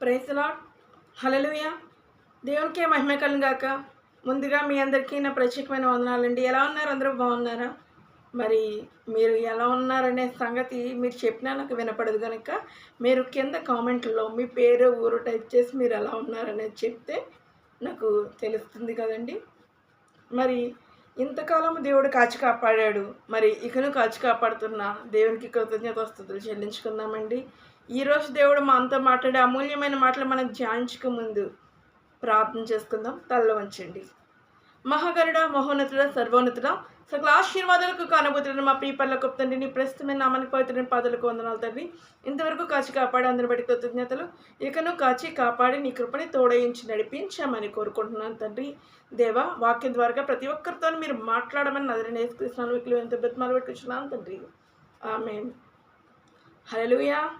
ప్రైజ్లా హలలుయ దేవునికే మహిమ కలుగాక. ముందుగా మీ అందరికీ నా ప్రత్యేకమైన వందనాలండి. ఎలా ఉన్నారు? అందరూ బాగున్నారా? మరి మీరు ఎలా ఉన్నారనే సంగతి మీరు చెప్పినా నాకు వినపడదు కనుక మీరు కింద కామెంట్లో మీ పేరు ఊరు టైప్ చేసి మీరు ఎలా ఉన్నారనేది చెప్తే నాకు తెలుస్తుంది కదండి. మరి ఇంతకాలం దేవుడు కాచి కాపాడాడు. మరి ఇకను కాచి కాపాడుతున్న దేవునికి కృతజ్ఞత వస్తుతులు చెల్లించుకుందామండి. ఈరోజు దేవుడు మా మాట్లాడే అమూల్యమైన మాటలు మనం ధ్యానించక ముందు ప్రార్థన చేసుకుందాం. తల్ల వంచండి. మహాగరుడ మహోన్నతుడ సర్వోన్నతుడ సకల ఆశీర్వాదాలకు కానబోతున్న మా ప్రియపర్లకు తండ్రి నీ ప్రస్తుతమైన నామానికి పవిత్రమైన పాదలకు వందనాలు తండ్రి ఇంతవరకు కాచి కాపాడి అందరి బట్టి కృతజ్ఞతలు. ఇకను కాచి కాపాడి నీ కృపని తోడయించి నడిపించామని కోరుకుంటున్నాను తండ్రి. దేవా వాక్యం ద్వారా ప్రతి ఒక్కరితో మీరు మాట్లాడమని నదిని నేర్చుకున్నాను వీటిలో ఎంత బతిమాలు పెట్టుకున్నాను తండ్రి. ఆమె హలోయా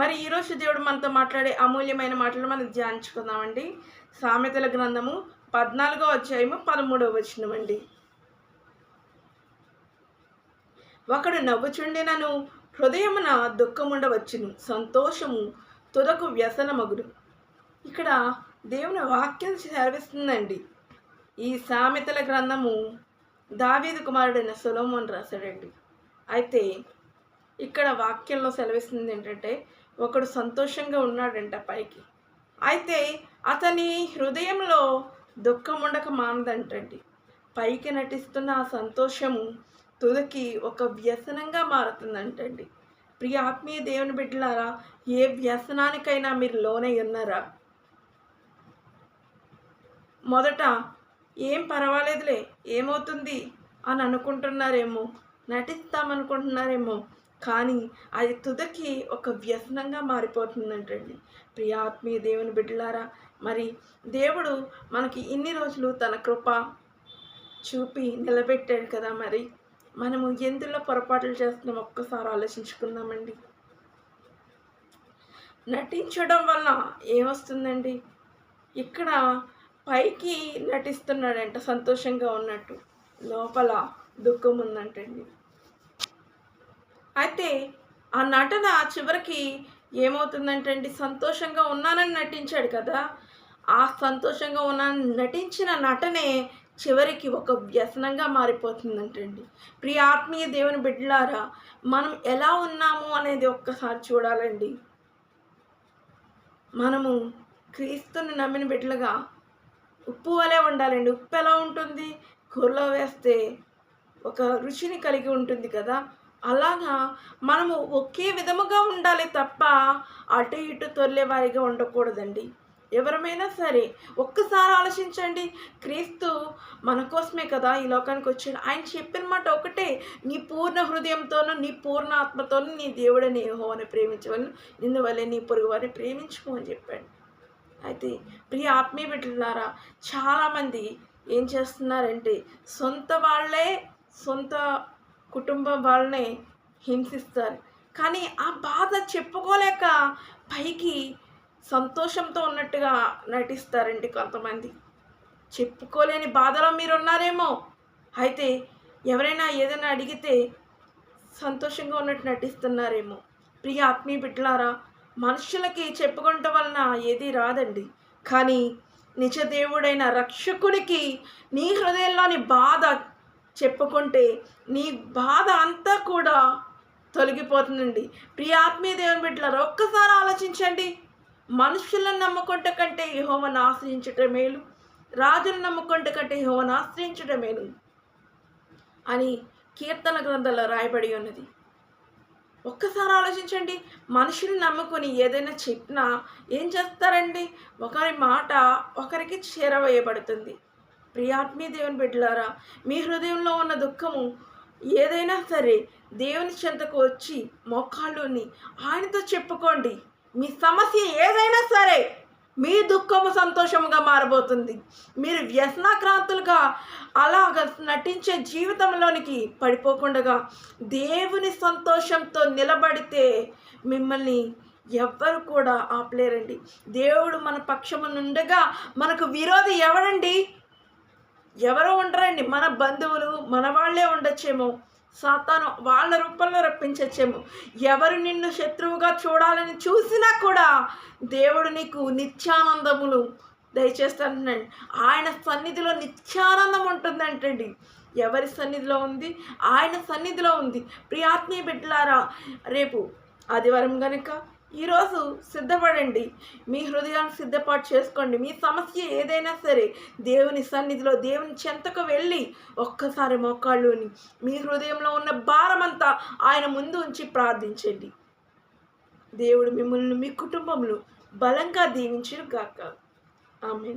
మరి ఈరోజు దేవుడు మనతో మాట్లాడే అమూల్యమైన మాటలు మనం ధ్యానించుకుందామండి. సామెతల గ్రంథము పద్నాలుగో అధ్యాయము పదమూడవ వచనం అండి. ఒకడు నవ్వుచుండినను హృదయమున దుఃఖముండవచ్చును సంతోషము తుదకు వ్యసనమగుడు ఇక్కడ దేవుని వాక్యం సెలవిస్తుందండి ఈ సామెతల గ్రంథము దావీదు కుమారుడైన సులోమోన్ రాశాడండి. అయితే ఇక్కడ వాక్యంలో సెలవిస్తుంది ఏంటంటే ఒకడు సంతోషంగా ఉన్నాడంట పైకి. అయితే అతని హృదయంలో దుఃఖం ఉండక మానదంటండి. పైకి నటిస్తున్న ఆ సంతోషము తుదకి ఒక వ్యసనంగా మారుతుందంటండి. ప్రియ ఆత్మీయ దేవుని బిడ్డలారా ఏ వ్యసనానికైనా మీరు లోనై ఉన్నారా మొదట ఏం పర్వాలేదులే ఏమవుతుంది అని అనుకుంటున్నారేమో నటిస్తామనుకుంటున్నారేమో కానీ అది తుదకి ఒక వ్యసనంగా మారిపోతుందంటండి. ప్రియాత్మీయ దేవుని బిడ్డలారా మరి దేవుడు మనకి ఇన్ని రోజులు తన కృప చూపి నిలబెట్టాడు కదా మరి. మనము ఎందులో పొరపాట్లు చేస్తున్నాం? ఒక్కసారి ఆలోచించుకుందామండి. నటించడం వల్ల ఏమొస్తుందండి? ఇక్కడ పైకి నటిస్తున్నాడంట సంతోషంగా ఉన్నట్టు. లోపల దుఃఖం ఉందంటండి. అయితే ఆ నటన చివరికి ఏమవుతుందంటండి సంతోషంగా ఉన్నానని నటించాడు కదా. ఆ సంతోషంగా ఉన్నానని నటించిన నటనే చివరికి ఒక వ్యసనంగా మారిపోతుందంటండి. ప్రియ ఆత్మీయ దేవుని బిడ్డలారా మనం ఎలా ఉన్నాము అనేది ఒక్కసారి చూడాలండి. మనము క్రీస్తుని నమ్మిన బిడ్డలుగా ఉప్పు వలె ఉండాలండి. ఉప్పు ఎలా ఉంటుంది? కూరలో వేస్తే ఒక రుచిని కలిగి ఉంటుంది కదా. అలాగా మనము ఒకే విధముగా ఉండాలి తప్ప అటు ఇటు తొల్లేవారిగా ఉండకూడదండి. ఎవరమైనా సరే ఒక్కసారి ఆలోచించండి. క్రీస్తు మన కోసమే కదా ఈ లోకానికి వచ్చాడు. ఆయన చెప్పిన మాట ఒకటే నీ పూర్ణ హృదయంతోనూ నీ పూర్ణ ఆత్మతోనూ నీ దేవుడని హోని ప్రేమించవలను నిన్ను వల్లే నీ పొరుగు వారిని ప్రేమించుకో అని చెప్పాడు. అయితే ప్రియ ఆత్మీయ బిడ్డలారా చాలామంది ఏం చేస్తున్నారంటే సొంత వాళ్ళే సొంత కుటుంబం వాళ్ళని హింసిస్తారు. కానీ ఆ బాధ చెప్పుకోలేక పైకి సంతోషంతో ఉన్నట్టుగా నటిస్తారండి కొంతమంది. చెప్పుకోలేని బాధలో మీరు ఉన్నారేమో అయితే ఎవరైనా ఏదైనా అడిగితే సంతోషంగా ఉన్నట్టు నటిస్తున్నారేమో. ప్రియ ఆత్మీయ బిడ్డలారా మనుషులకి చెప్పుకుంట వలన ఏది రాదండి. కానీ నిజ దేవుడైన రక్షకుడికి నీ హృదయంలోని బాధ చెప్పుకుంటే నీ బాధ అంతా కూడా తొలగిపోతుందండి. ప్రియ ఆత్మీయ దేవుని బిడ్డలారా ఒక్కసారి ఆలోచించండి. మనుషులను నమ్ముకుంట కంటే యహోవను ఆశ్రయించటం మేలు. రాజులను నమ్ముకుంట కంటే యహోవను ఆశ్రయించటం మేలు అని కీర్తన గ్రంథంలో రాయబడి ఉన్నది. ఒక్కసారి ఆలోచించండి. మనుషులు నమ్ముకొని ఏదైనా చెప్పినా ఏం చేస్తారండి? ఒకరి మాట ఒకరికి చేరవేయబడుతుంది. ప్రియాత్మీ దేవుని బిడ్డలారా మీ హృదయంలో ఉన్న దుఃఖము ఏదైనా సరే దేవుని చెంతకు వచ్చి మోకాళ్ళుని ఆయనతో చెప్పుకోండి. మీ సమస్య ఏదైనా సరే మీ దుఃఖము సంతోషముగా మారబోతుంది. మీరు వ్యసనాక్రాంతులుగా అలాగ నటించే జీవితంలోనికి పడిపోకుండా దేవుని సంతోషంతో నిలబడితే మిమ్మల్ని ఎవ్వరు కూడా ఆపలేరండి. దేవుడు మన పక్షము నుండగా మనకు విరోధి ఎవడండి? ఎవరో ఉండరండి. మన బంధువులు మన వాళ్ళే ఉండొచ్చేమో. సాతాను వాళ్ళ రూపంలో రప్పించచ్చేమో. ఎవరు నిన్ను శత్రువుగా చూడాలని చూసినా కూడా దేవుడు నీకు నిత్యానందములు దయచేస్తానండి ఆయన సన్నిధిలో నిత్యానందం ఉంటుందంటండి. ఎవరి సన్నిధిలో ఉంది? ఆయన సన్నిధిలో ఉంది. ప్రియాత్మీయ బిడ్డలారా రేపు ఆదివారం కనుక ఈరోజు సిద్ధపడండి. మీ హృదయాన్ని సిద్ధపాటు చేసుకోండి. మీ సమస్య ఏదైనా సరే దేవుని సన్నిధిలో దేవుని చెంతకు వెళ్ళి ఒక్కసారి మోకాళ్ళుని మీ హృదయంలో ఉన్న భారమంతా ఆయన ముందు ఉంచి ప్రార్థించండి. దేవుడు మిమ్మల్ని మీ కుటుంబంలో బలంగా దీవించను గాక. ఆమె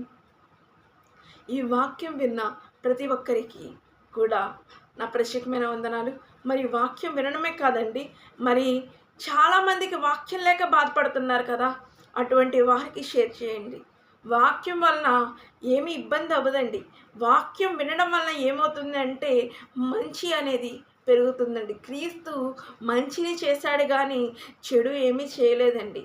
ఈ వాక్యం విన్న ప్రతి ఒక్కరికి కూడా నా ప్రత్యేకమైన వందనాలు. మరి వాక్యం వినడమే కాదండి మరి చాలామందికి వాక్యం లేక బాధపడుతున్నారు కదా. అటువంటి వారికి షేర్ చేయండి. వాక్యం వలన ఏమి ఇబ్బంది అవ్వదండి. వాక్యం వినడం వలన ఏమవుతుందంటే మంచి అనేది పెరుగుతుందండి. క్రీస్తు మంచిని చేశాడు కానీ చెడు ఏమీ చేయలేదండి.